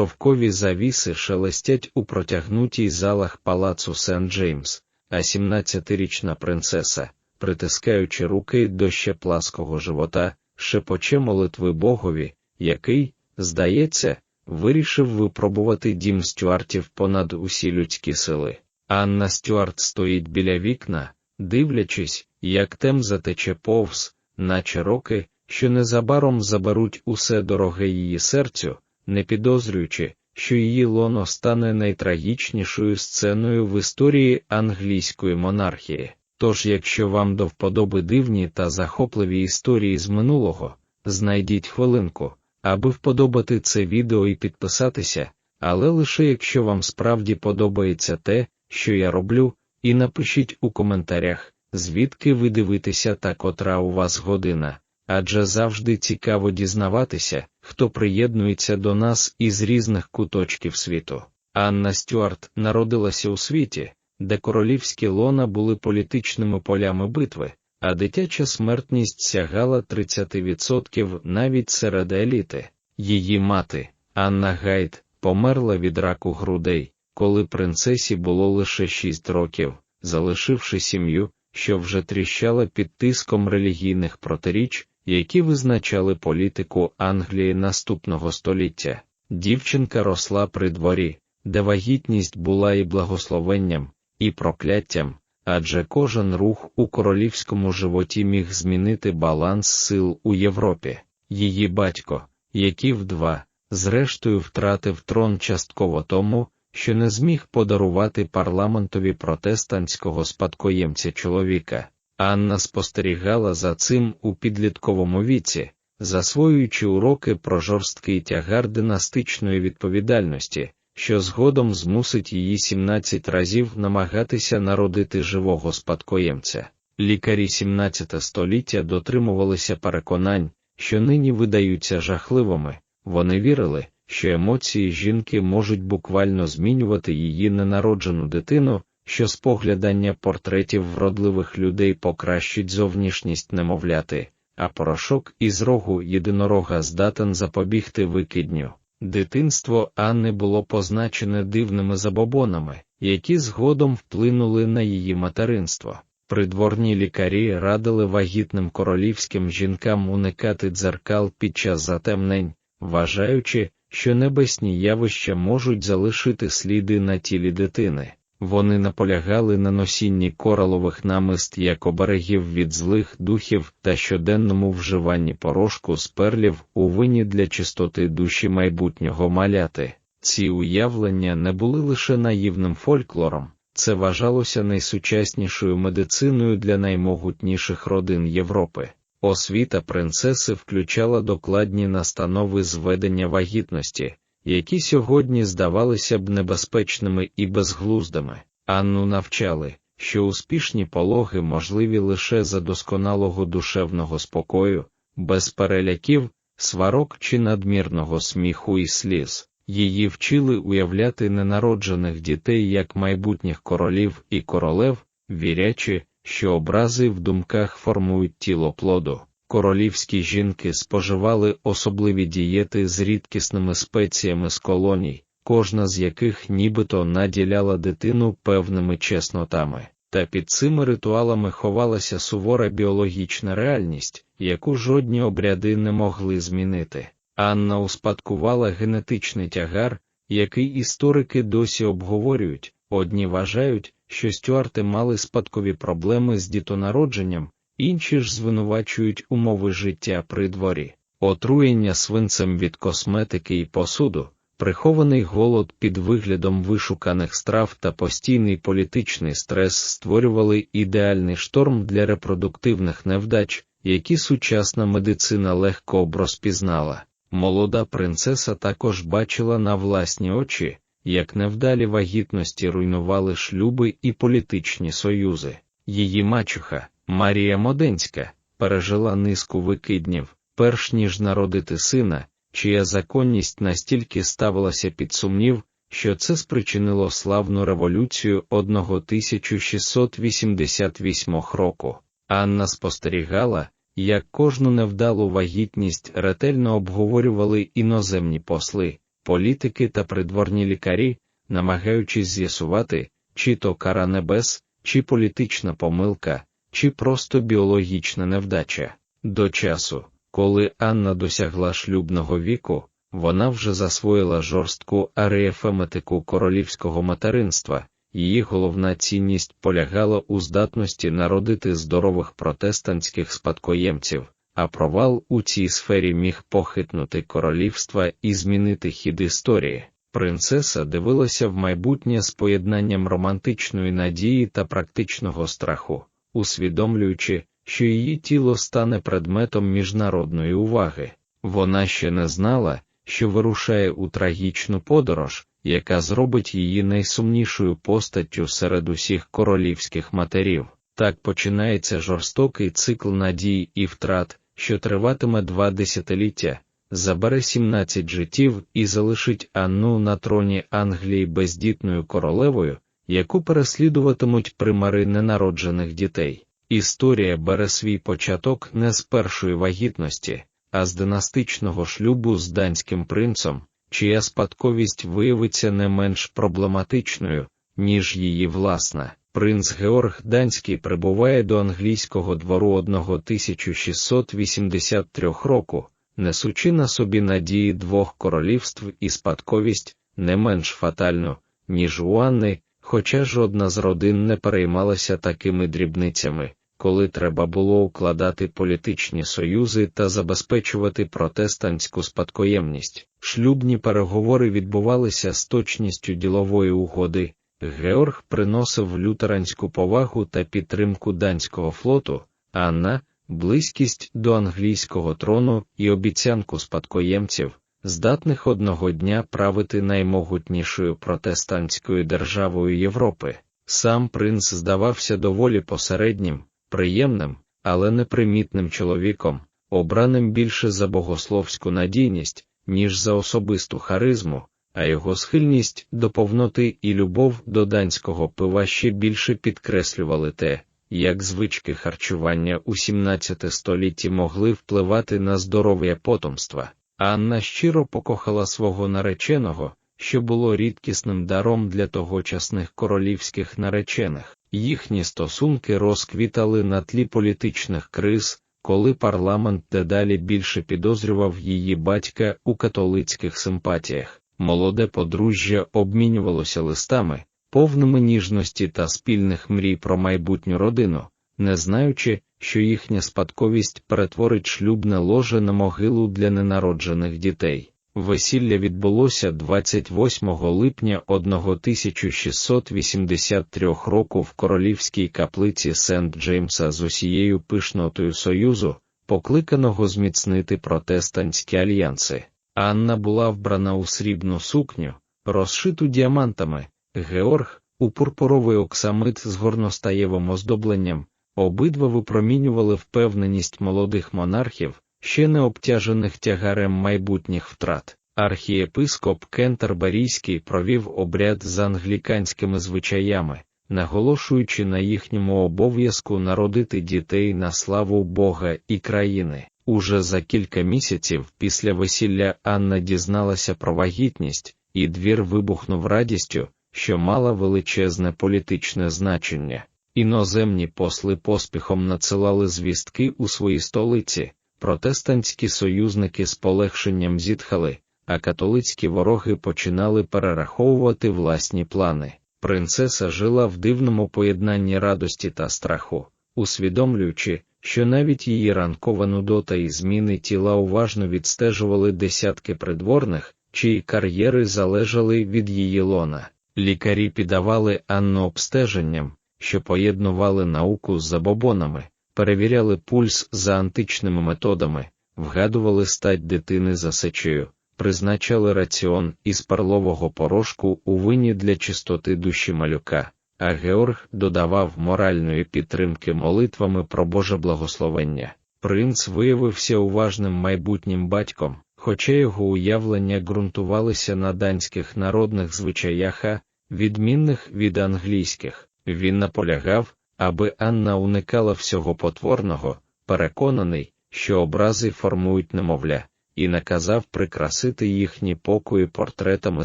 Шовкові завіси шелестять у протягнутій залах палацу Сент Джеймс, а 17-річна принцеса, притискаючи руки до ще плаского живота, шепоче молитви Богові, який, здається, вирішив випробувати дім Стюартів понад усі людські сили. Анна Стюарт стоїть біля вікна, дивлячись, як тем затече повз, наче роки, що незабаром заберуть усе дороге її серцю, не підозрюючи, що її лоно стане найтрагічнішою сценою в історії англійської монархії. Тож, якщо вам до вподоби дивні та захопливі історії з минулого, знайдіть хвилинку, аби вподобати це відео і підписатися, але лише якщо вам справді подобається те, що я роблю, і напишіть у коментарях, звідки ви дивитеся та котра у вас година, адже завжди цікаво дізнаватися, хто приєднується до нас із різних куточків світу. Анна Стюарт народилася у світі, де королівські лона були політичними полями битви, а дитяча смертність сягала 30% навіть серед еліти. Її мати, Анна Гайд, померла від раку грудей, коли принцесі було лише 6 років, залишивши сім'ю, що вже тріщала під тиском релігійних протиріч, які визначали політику Англії наступного століття. Дівчинка росла при дворі, де вагітність була і благословенням, і прокляттям, адже кожен рух у королівському животі міг змінити баланс сил у Європі. Її батько, який вдва, зрештою втратив трон частково тому, що не зміг подарувати парламентові протестантського спадкоємця чоловіка. Анна спостерігала за цим у підлітковому віці, засвоюючи уроки про жорсткий тягар династичної відповідальності, що згодом змусить її 17 разів намагатися народити живого спадкоємця. Лікарі 17 століття дотримувалися переконань, що нині видаються жахливими, вони вірили, що емоції жінки можуть буквально змінювати її ненароджену дитину, що споглядання портретів вродливих людей покращить зовнішність немовляти, а порошок із рогу єдинорога здатен запобігти викидню. Дитинство Анни було позначене дивними забобонами, які згодом вплинули на її материнство. Придворні лікарі радили вагітним королівським жінкам уникати дзеркал під час затемнень, вважаючи, що небесні явища можуть залишити сліди на тілі дитини. Вони наполягали на носінні коралових намист як оберегів від злих духів та щоденному вживанні порошку з перлів у вині для чистоти душі майбутнього маляти. Ці уявлення не були лише наївним фольклором, це вважалося найсучаснішою медициною для наймогутніших родин Європи. Освіта принцеси включала докладні настанови з ведення вагітності, які сьогодні здавалися б небезпечними і безглуздими. Анну навчали, що успішні пологи можливі лише за досконалого душевного спокою, без переляків, сварок чи надмірного сміху і сліз. Її вчили уявляти ненароджених дітей як майбутніх королів і королев, вірячи, що образи в думках формують тіло плоду. Королівські жінки споживали особливі дієти з рідкісними спеціями з колоній, кожна з яких нібито наділяла дитину певними чеснотами. Та під цими ритуалами ховалася сувора біологічна реальність, яку жодні обряди не могли змінити. Анна успадкувала генетичний тягар, який історики досі обговорюють, одні вважають, що стюарти мали спадкові проблеми з дітонародженням, інші ж звинувачують умови життя при дворі, отруєння свинцем від косметики і посуду, прихований голод під виглядом вишуканих страв та постійний політичний стрес створювали ідеальний шторм для репродуктивних невдач, які сучасна медицина легко об розпізнала. Молода принцеса також бачила на власні очі, як невдалі вагітності руйнували шлюби і політичні союзи. Її мачуха, Марія Моденська, пережила низку викиднів, перш ніж народити сина, чия законність настільки ставилася під сумнів, що це спричинило славну революцію 1688 року. Анна спостерігала, як кожну невдалу вагітність ретельно обговорювали іноземні посли, політики та придворні лікарі, намагаючись з'ясувати, чи то кара небес, чи політична помилка, чи просто біологічна невдача. До часу, коли Анна досягла шлюбного віку, вона вже засвоїла жорстку аріефеметику королівського материнства, її головна цінність полягала у здатності народити здорових протестантських спадкоємців, а провал у цій сфері міг похитнути королівства і змінити хід історії. Принцеса дивилася в майбутнє з поєднанням романтичної надії та практичного страху, усвідомлюючи, що її тіло стане предметом міжнародної уваги. Вона ще не знала, що вирушає у трагічну подорож, яка зробить її найсумнішою постаттю серед усіх королівських матерів. Так починається жорстокий цикл надій і втрат, що триватиме два десятиліття, забере 17 життів і залишить Анну на троні Англії бездітною королевою, яку переслідуватимуть примари ненароджених дітей. Історія бере свій початок не з першої вагітності, а з династичного шлюбу з данським принцем, чия спадковість виявиться не менш проблематичною, ніж її власна. Принц Георг Данський прибуває до англійського двору 1683 року, несучи на собі надії двох королівств і спадковість не менш фатальну, ніж у Анни, хоча жодна з родин не переймалася такими дрібницями коли треба було укладати політичні союзи та забезпечувати протестантську спадкоємність. Шлюбні переговори відбувалися з точністю ділової угоди. Георг приносив лютеранську повагу та підтримку данського флоту, Анна близькість до англійського трону і обіцянку спадкоємців, здатних одного дня правити наймогутнішою протестантською державою Європи. Сам принц здавався доволі посереднім, приємним, але непримітним чоловіком, обраним більше за богословську надійність, ніж за особисту харизму, а його схильність до повноти і любов до данського пива ще більше підкреслювали те, як звички харчування у 17 столітті могли впливати на здоров'я потомства. Анна щиро покохала свого нареченого, що було рідкісним даром для тогочасних королівських наречених. Їхні стосунки розквітали на тлі політичних криз, коли парламент дедалі більше підозрював її батька у католицьких симпатіях. Молоде подружжя обмінювалося листами, повними ніжності та спільних мрій про майбутню родину, не знаючи, що їхня спадковість перетворить шлюбне ложе на могилу для ненароджених дітей. Весілля відбулося 28 липня 1683 року в королівській каплиці Сент Джеймса з усією пишнотою Союзу, покликаного зміцнити протестантські альянси. Анна була вбрана у срібну сукню, розшиту діамантами, Георг у пурпуровий оксамит з горностаєвим оздобленням, обидва випромінювали впевненість молодих монархів ще не обтяжених тягарем майбутніх втрат. Архієпископ Кентерберійський провів обряд з англіканськими звичаями, наголошуючи на їхньому обов'язку народити дітей на славу Бога і країни. Уже за кілька місяців після весілля Анна дізналася про вагітність, і двір вибухнув радістю, що мала величезне політичне значення. Іноземні посли поспіхом надсилали звістки у своїй столиці, Протестантські союзники з полегшенням зітхали, а католицькі вороги починали перераховувати власні плани. Принцеса жила в дивному поєднанні радості та страху, усвідомлюючи, що навіть її ранкова нудота і зміни тіла уважно відстежували десятки придворних, чиї кар'єри залежали від її лона. Лікарі піддавали Анну обстеженням, що поєднували науку з забобонами перевіряли пульс за античними методами, вгадували стать дитини за сечею, призначали раціон із парлового порошку у вині для чистоти душі малюка, а Георг додавав моральної підтримки молитвами про Боже благословення. Принц виявився уважним майбутнім батьком, хоча його уявлення ґрунтувалися на данських народних звичаях, відмінних від англійських. Він наполягав, аби Анна уникала всього потворного, переконаний, що образи формують немовля, і наказав прикрасити їхні покої портретами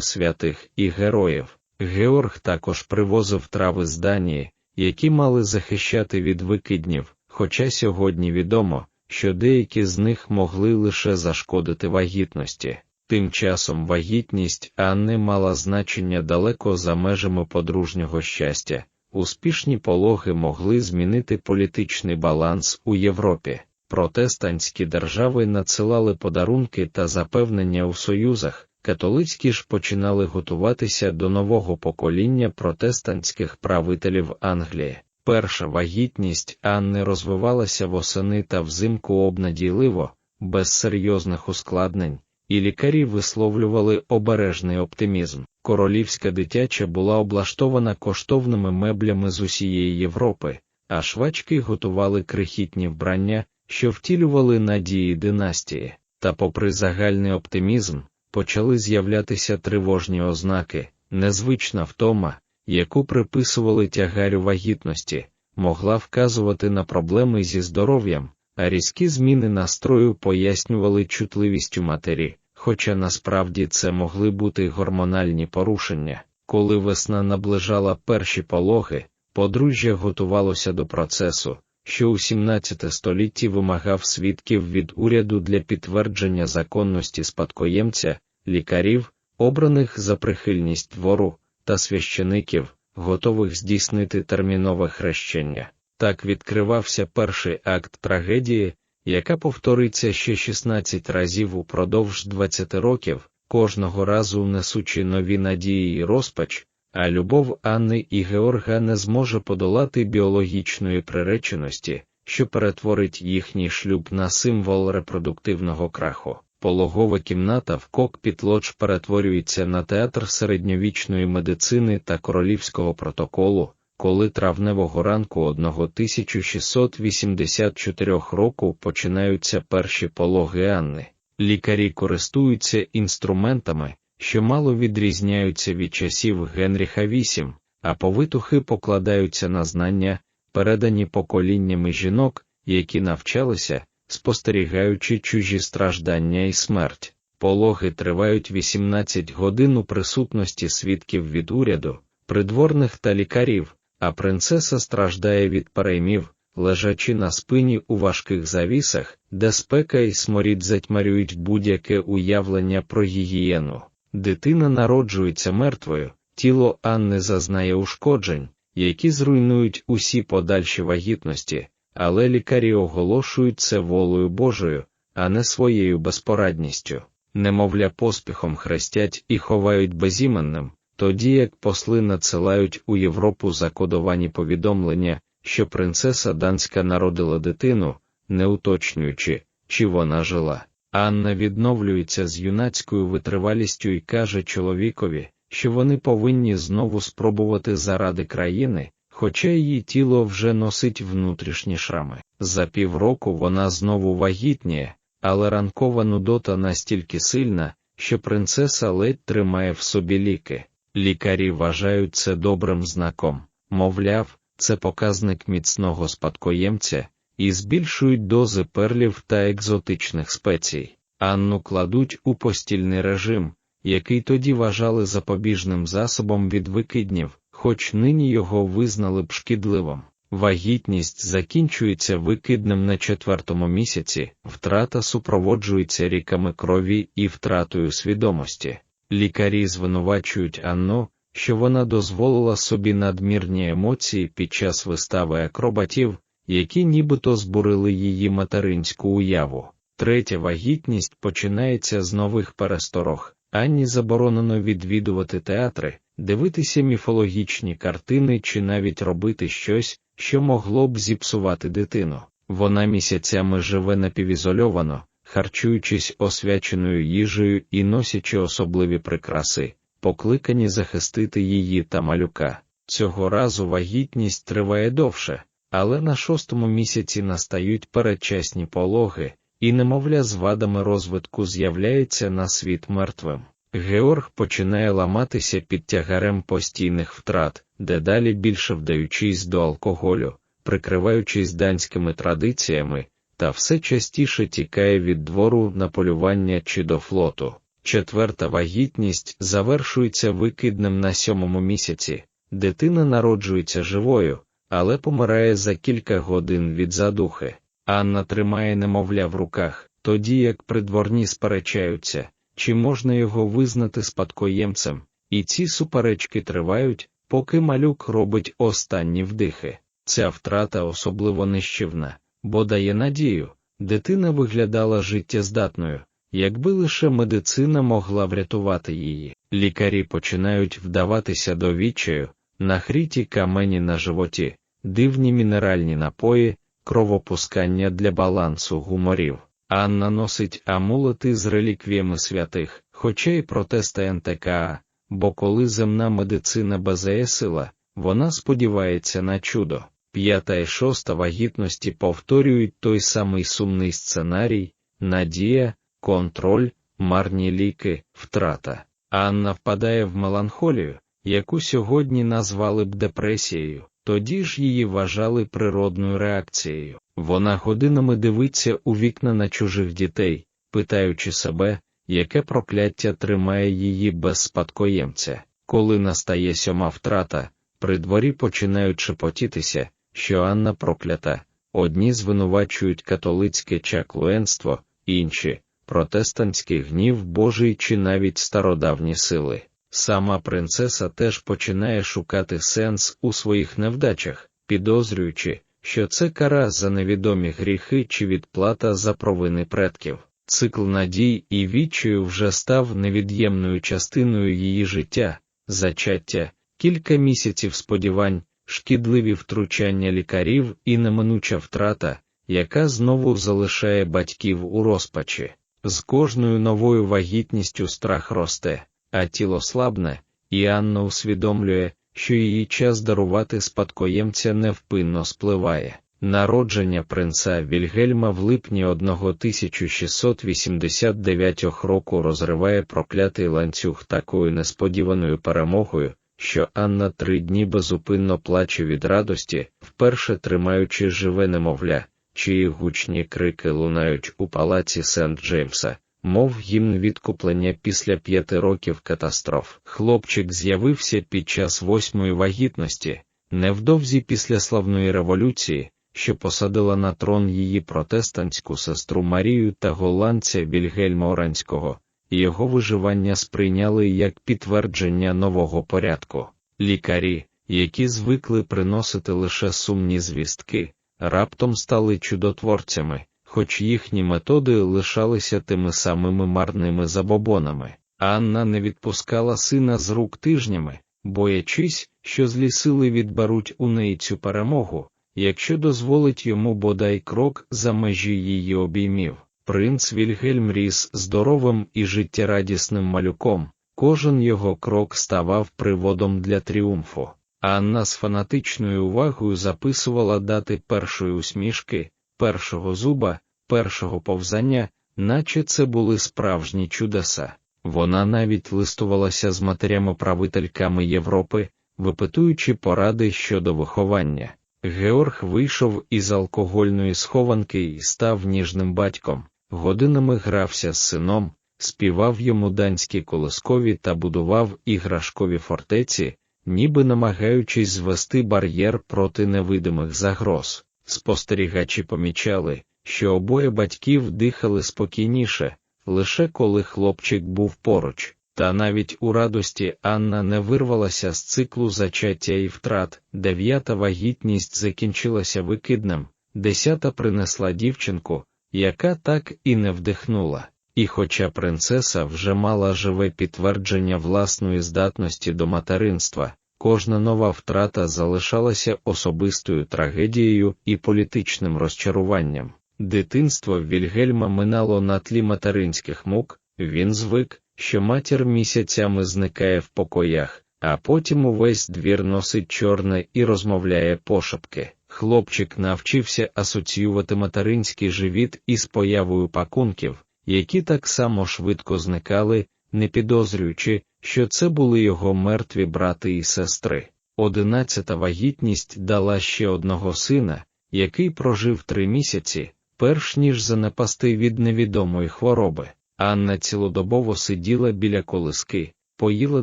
святих і героїв. Георг також привозив трави з Данії, які мали захищати від викиднів, хоча сьогодні відомо, що деякі з них могли лише зашкодити вагітності. Тим часом вагітність Анни мала значення далеко за межами подружнього щастя. Успішні пологи могли змінити політичний баланс у Європі. Протестантські держави надсилали подарунки та запевнення у союзах, католицькі ж починали готуватися до нового покоління протестантських правителів Англії. Перша вагітність Анни розвивалася восени та взимку обнадійливо, без серйозних ускладнень, і лікарі висловлювали обережний оптимізм. Королівська дитяча була облаштована коштовними меблями з усієї Європи, а швачки готували крихітні вбрання, що втілювали надії династії. Та, попри загальний оптимізм, почали з'являтися тривожні ознаки, незвична втома, яку приписували тягарю вагітності, могла вказувати на проблеми зі здоров'ям, а різкі зміни настрою пояснювали чутливістю матері, хоча насправді це могли бути гормональні порушення. Коли весна наближала перші пологи, подружжя готувалося до процесу, що у 17 столітті вимагав свідків від уряду для підтвердження законності спадкоємця, лікарів, обраних за прихильність двору, та священиків, готових здійснити термінове хрещення. Так відкривався перший акт трагедії, яка повториться ще 16 разів упродовж 20 років, кожного разу несучи нові надії і розпач, а любов Анни і Георга не зможе подолати біологічної приреченості, що перетворить їхній шлюб на символ репродуктивного краху. Пологова кімната в кокпіт лодж перетворюється на театр середньовічної медицини та королівського протоколу, коли травневого ранку 1684 року починаються перші пологи Анни. Лікарі користуються інструментами, що мало відрізняються від часів Генріха VIII, а повитухи покладаються на знання, передані поколіннями жінок, які навчалися спостерігаючи чужі страждання і смерть. Пологи тривають 18 годин у присутності свідків від уряду, придворних та лікарів, а принцеса страждає від переймів, лежачи на спині у важких завісах, де спека і сморід затьмарюють будь-яке уявлення про гігієну. Дитина народжується мертвою, тіло Анни зазнає ушкоджень, які зруйнують усі подальші вагітності, але лікарі оголошують це волею Божою, а не своєю безпорадністю. Немовля поспіхом хрестять і ховають безіменним, тоді як посли надсилають у Європу закодовані повідомлення, що принцеса Данська народила дитину, не уточнюючи, чи вона жила. Анна відновлюється з юнацькою витривалістю і каже чоловікові, що вони повинні знову спробувати заради країни, хоча її тіло вже носить внутрішні шрами. За півроку вона знову вагітніє, але ранкова нудота настільки сильна, що принцеса ледь тримає в собі ліки. Лікарі вважають це добрим знаком, мовляв, це показник міцного спадкоємця, і збільшують дози перлів та екзотичних спецій. Анну кладуть у постільний режим, який тоді вважали запобіжним засобом від викиднів, хоч нині його визнали б шкідливим. Вагітність закінчується викидним на четвертому місяці, втрата супроводжується ріками крові і втратою свідомості. Лікарі звинувачують Анну, що вона дозволила собі надмірні емоції під час вистави акробатів, які нібито збурили її материнську уяву. Третя вагітність починається з нових пересторог. Анні заборонено відвідувати театри, дивитися міфологічні картини чи навіть робити щось, що могло б зіпсувати дитину. Вона місяцями живе напівізольовано, харчуючись освяченою їжею і носячи особливі прикраси, покликані захистити її та малюка. Цього разу вагітність триває довше, але на шостому місяці настають передчасні пологи, і немовля з вадами розвитку з'являється на світ мертвим. Георг починає ламатися під тягарем постійних втрат, дедалі більше вдаючись до алкоголю, прикриваючись данськими традиціями, та все частіше тікає від двору на полювання чи до флоту. Четверта вагітність завершується викидним на сьомому місяці. Дитина народжується живою, але помирає за кілька годин від задухи. Анна тримає немовля в руках, тоді як придворні сперечаються, чи можна його визнати спадкоємцем, і ці суперечки тривають, поки малюк робить останні вдихи. Ця втрата особливо нищівна, бо дає надію, дитина виглядала життєздатною, якби лише медицина могла врятувати її. Лікарі починають вдаватися до відчаю, нахріті камені на животі, дивні мінеральні напої, кровопускання для балансу гуморів. Анна носить амулети з реліквіями святих, хоча й протеста НТКА, бо коли земна медицина безеєсила, вона сподівається на чудо. П'ята і шоста вагітності повторюють той самий сумний сценарій, надія, контроль, марні ліки, втрата. Анна впадає в меланхолію, яку сьогодні назвали б депресією, тоді ж її вважали природною реакцією. Вона годинами дивиться у вікна на чужих дітей, питаючи себе, яке прокляття тримає її без спадкоємця. Коли настає сьома втрата, при дворі починають шепотітися, що Анна проклята, одні звинувачують католицьке чаклуенство, інші протестантський гнів Божий чи навіть стародавні сили. Сама принцеса теж починає шукати сенс у своїх невдачах, підозрюючи, що це кара за невідомі гріхи чи відплата за провини предків. Цикл надій і відчаю вже став невід'ємною частиною її життя, зачаття, кілька місяців сподівань, шкідливі втручання лікарів і неминуча втрата, яка знову залишає батьків у розпачі. З кожною новою вагітністю страх росте, а тіло слабне, і Анна усвідомлює, що її час дарувати спадкоємця невпинно спливає. Народження принца Вільгельма в липні 1689 року розриває проклятий ланцюг такою несподіваною перемогою, що Анна три дні безупинно плаче від радості, вперше тримаючи живе немовля, чиї гучні крики лунають у палаці Сент Джеймса, мов гімн відкуплення після п'яти років катастроф. Хлопчик з'явився під час восьмої вагітності, невдовзі після славної революції, що посадила на трон її протестантську сестру Марію та голландця Вільгельма Оранського. Його виживання сприйняли як підтвердження нового порядку. Лікарі, які звикли приносити лише сумні звістки, раптом стали чудотворцями, хоч їхні методи лишалися тими самими марними забобонами. Анна не відпускала сина з рук тижнями, боячись, що злі сили відберуть у неї цю перемогу, якщо дозволить йому бодай крок за межі її обіймів. Принц Вільгельм ріс здоровим і життєрадісним малюком, кожен його крок ставав приводом для тріумфу. Анна з фанатичною увагою записувала дати першої усмішки, першого зуба, першого повзання, наче це були справжні чудеса. Вона навіть листувалася з матерями-правительками Європи, випитуючи поради щодо виховання. Георг вийшов із алкогольної схованки і став ніжним батьком, годинами грався з сином, співав йому данські колискові та будував іграшкові фортеці, ніби намагаючись звести бар'єр проти невидимих загроз. Спостерігачі помічали, що обоє батьків дихали спокійніше, лише коли хлопчик був поруч, та навіть у радості Анна не вирвалася з циклу зачаття і втрат, дев'ята вагітність закінчилася викидним, десята принесла дівчинку, яка так і не вдихнула. І хоча принцеса вже мала живе підтвердження власної здатності до материнства, кожна нова втрата залишалася особистою трагедією і політичним розчаруванням. Дитинство Вільгельма минало на тлі материнських мук, він звик, що матір місяцями зникає в покоях, а потім увесь двір носить чорне і розмовляє пошепки. Хлопчик навчився асоціювати материнський живіт із появою пакунків, які так само швидко зникали, не підозрюючи, що це були його мертві брати і сестри. Одинадцята вагітність дала ще одного сина, який прожив три місяці, перш ніж занепасти від невідомої хвороби. Анна цілодобово сиділа біля колиски, поїла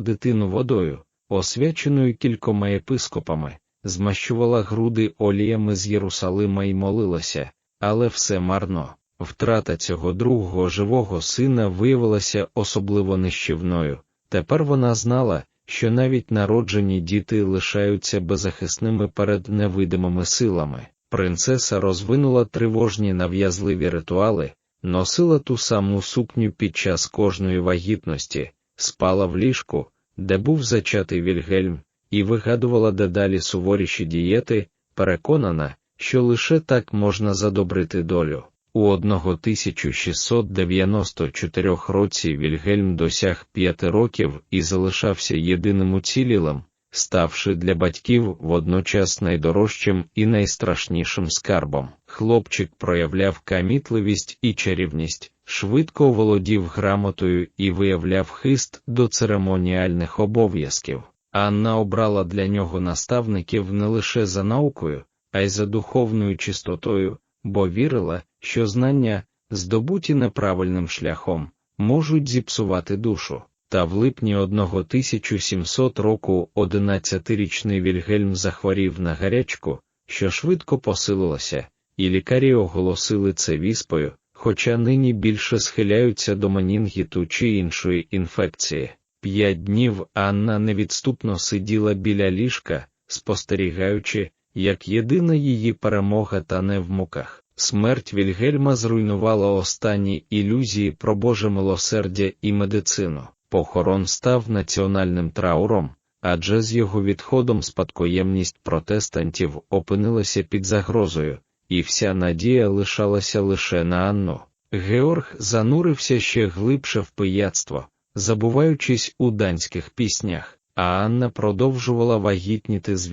дитину водою, освяченою кількома єпископами, змащувала груди оліями з Єрусалима і молилася, але все марно. Втрата цього другого живого сина виявилася особливо нищівною. Тепер вона знала, що навіть народжені діти лишаються беззахисними перед невидимими силами. Принцеса розвинула тривожні нав'язливі ритуали, носила ту саму сукню під час кожної вагітності, спала в ліжку, де був зачатий Вільгельм, і вигадувала дедалі суворіші дієти, переконана, що лише так можна задобрити долю. У 1694 році Вільгельм досяг п'яти років і залишався єдиним уцілілим, ставши для батьків водночас найдорожчим і найстрашнішим скарбом. Хлопчик проявляв камітливість і чарівність, швидко володів грамотою і виявляв хист до церемоніальних обов'язків. Анна обрала для нього наставників не лише за наукою, а й за духовною чистотою, бо вірила, що знання, здобуті неправильним шляхом, можуть зіпсувати душу. Та в липні 1700 року 11-річний Вільгельм захворів на гарячку, що швидко посилилася, і лікарі оголосили це віспою, хоча нині більше схиляються до манінгіту чи іншої інфекції. П'ять днів Анна невідступно сиділа біля ліжка, спостерігаючи, як єдина її перемога та не в муках. Смерть Вільгельма зруйнувала останні ілюзії про Боже милосердя і медицину. Похорон став національним трауром, адже з його відходом спадкоємність протестантів опинилася під загрозою, і вся надія лишалася лише на Анну. Георг занурився ще глибше в пияцтво, забуваючись у данських піснях, а Анна продовжувала вагітніти з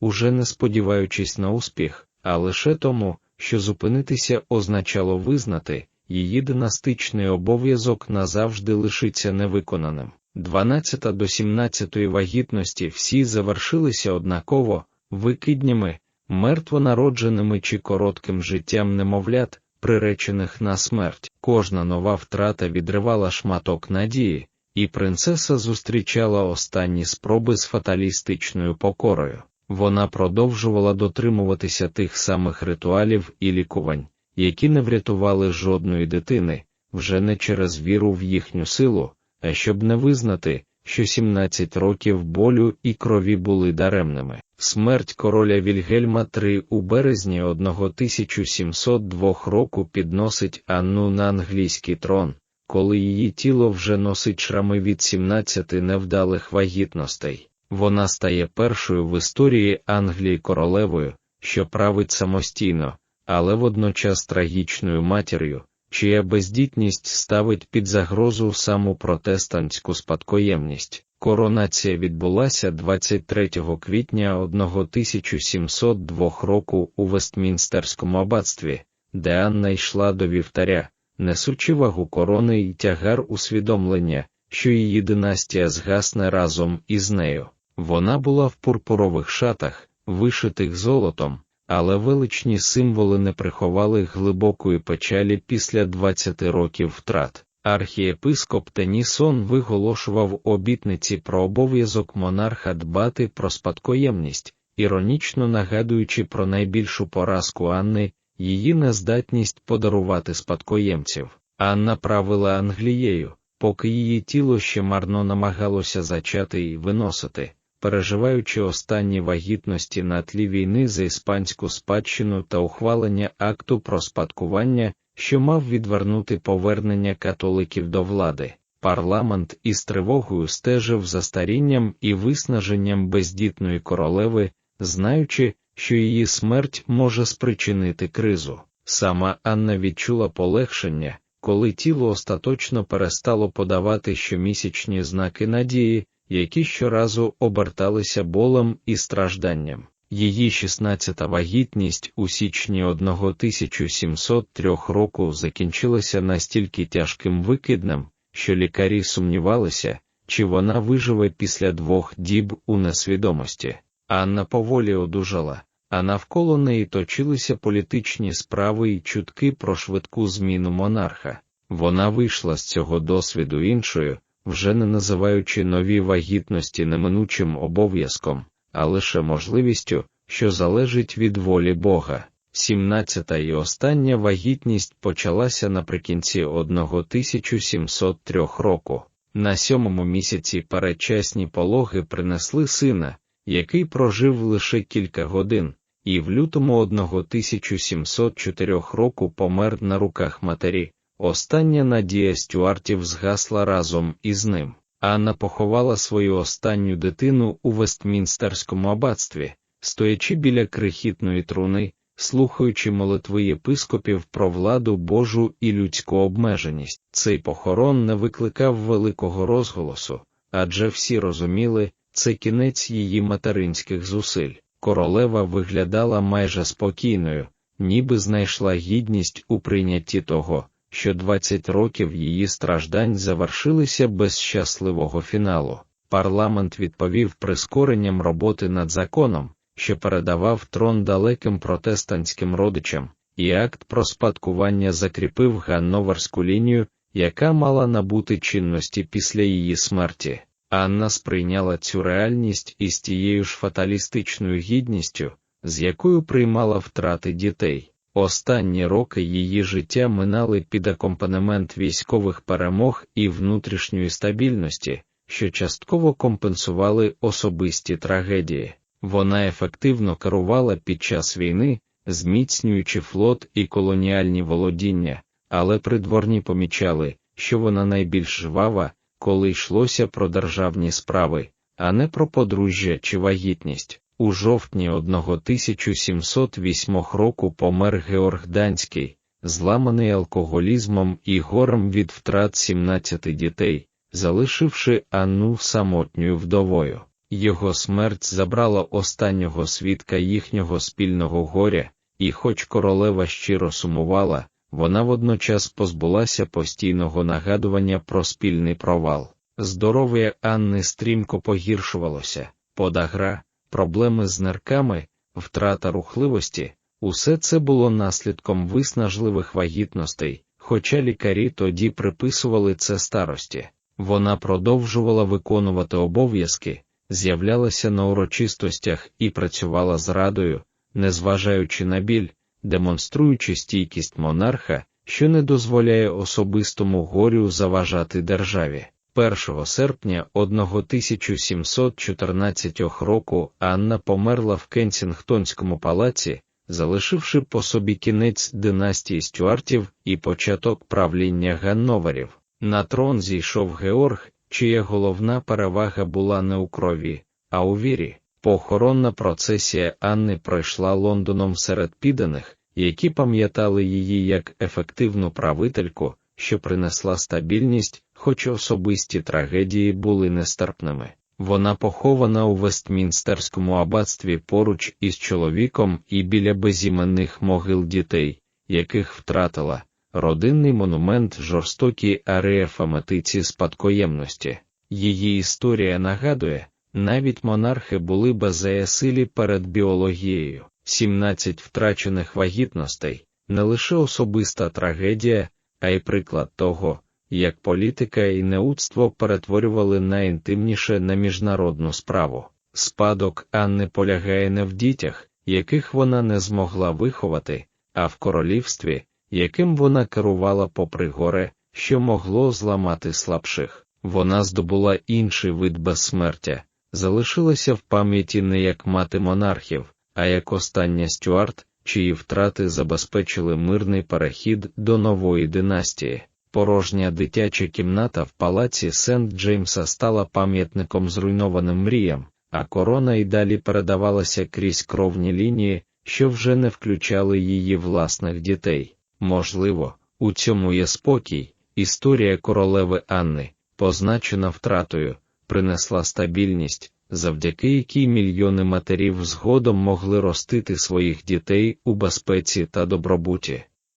уже не сподіваючись на успіх, а лише тому, що зупинитися означало визнати, її династичний обов'язок назавжди лишиться невиконаним. 12 до 17 вагітності всі завершилися однаково, викиднями, мертвонародженими чи коротким життям немовлят, приречених на смерть. Кожна нова втрата відривала шматок надії, і принцеса зустрічала останні спроби з фаталістичною покорою. Вона продовжувала дотримуватися тих самих ритуалів і лікувань, які не врятували жодної дитини, вже не через віру в їхню силу, а щоб не визнати, що 17 років болю і крові були даремними. Смерть короля Вільгельма III у березні 1702 року підносить Анну на англійський трон, коли її тіло вже носить шрами від 17 невдалих вагітностей. Вона стає першою в історії Англії королевою, що править самостійно, але водночас трагічною матір'ю, чия бездітність ставить під загрозу саму протестантську спадкоємність. Коронація відбулася 23 квітня 1702 року у Вестмінстерському аббатстві, де Анна йшла до вівтаря, несучи вагу корони і тягар усвідомлення, що її династія згасне разом із нею. Вона була в пурпурових шатах, вишитих золотом, але величні символи не приховали глибокої печалі після 20 років втрат. Архієпископ Тенісон виголошував обітниці про обов'язок монарха дбати про спадкоємність, іронічно нагадуючи про найбільшу поразку Анни, її нездатність подарувати спадкоємців. Анна правила Англією, поки її тіло ще марно намагалося зачати і виносити переживаючи останні вагітності на тлі війни за іспанську спадщину та ухвалення акту про спадкування, що мав відвернути повернення католиків до влади. Парламент із тривогою стежив за старінням і виснаженням бездітної королеви, знаючи, що її смерть може спричинити кризу. Сама Анна відчула полегшення, коли тіло остаточно перестало подавати щомісячні знаки надії, які щоразу оберталися болем і стражданням. Її 16-та вагітність у січні 1703 року закінчилася настільки тяжким викиднем, що лікарі сумнівалися, чи вона виживе після двох діб у несвідомості. Анна поволі одужала, а навколо неї точилися політичні справи і чутки про швидку зміну монарха. Вона вийшла з цього досвіду іншою, вже не називаючи нові вагітності неминучим обов'язком, а лише можливістю, що залежить від волі Бога. Сімнадцята і остання вагітність почалася наприкінці 1703 року. На сьомому місяці передчасні пологи принесли сина, який прожив лише кілька годин, і в лютому 1704 року помер на руках матері. Остання надія Стюартів згасла разом із ним. Анна поховала свою останню дитину у Вестмінстерському аббатстві, стоячи біля крихітної труни, слухаючи молитви єпископів про владу Божу і людську обмеженість. Цей похорон не викликав великого розголосу, адже всі розуміли, це кінець її материнських зусиль. Королева виглядала майже спокійною, ніби знайшла гідність у прийнятті того що 20 років її страждань завершилися без щасливого фіналу. Парламент відповів прискоренням роботи над законом, що передавав трон далеким протестантським родичам, і акт про спадкування закріпив ганноверську лінію, яка мала набути чинності після її смерті. Анна сприйняла цю реальність із тією ж фаталістичною гідністю, з якою приймала втрати дітей. Останні роки її життя минали під акомпанемент військових перемог і внутрішньої стабільності, що частково компенсували особисті трагедії. Вона ефективно керувала під час війни, зміцнюючи флот і колоніальні володіння, але придворні помічали, що вона найбільш жвава, коли йшлося про державні справи, а не про подружжя чи вагітність. У жовтні 1708 року помер Георг Данський, зламаний алкоголізмом і горем від втрат 17 дітей, залишивши Анну самотньою вдовою. Його смерть забрала останнього свідка їхнього спільного горя, і, хоч королева щиро сумувала, вона водночас позбулася постійного нагадування про спільний провал. Здоров'я Анни стрімко погіршувалося, подагра проблеми з нирками, втрата рухливості, усе це було наслідком виснажливих вагітностей, хоча лікарі тоді приписували це старості. Вона продовжувала виконувати обов'язки, з'являлася на урочистостях і працювала з радою, незважаючи на біль, демонструючи стійкість монарха, що не дозволяє особистому горю заважати державі. 1 серпня 1714 року Анна померла в Кенсінгтонському палаці, залишивши по собі кінець династії Стюартів і початок правління Ганноверів. На трон зійшов Георг, чия головна перевага була не у крові, а у вірі. Похоронна процесія Анни пройшла Лондоном серед підданих, які пам'ятали її як ефективну правительку, що принесла стабільність хоч особисті трагедії були нестерпними. Вона похована у Вестмінстерському аббатстві поруч із чоловіком і біля безіменних могил дітей, яких втратила родинний монумент жорстокій ареафаметиці спадкоємності. Її історія нагадує, навіть монархи були беззаясилі перед біологією, 17 втрачених вагітностей, не лише особиста трагедія, а й приклад того як політика і неудство перетворювали найінтимніше на міжнародну справу. Спадок Анни полягає не в дітях, яких вона не змогла виховати, а в королівстві, яким вона керувала попри горе, що могло зламати слабших. Вона здобула інший вид безсмертя, залишилася в пам'яті не як мати монархів, а як остання Стюарт, чиї втрати забезпечили мирний перехід до нової династії. Порожня дитяча кімната в палаці Сент Джеймса стала пам'ятником зруйнованим мріям, а корона й далі передавалася крізь кровні лінії, що вже не включали її власних дітей. Можливо, у цьому є спокій, історія королеви Анни, позначена втратою, принесла стабільність, завдяки якій мільйони матерів згодом могли ростити своїх дітей у безпеці та добробуті.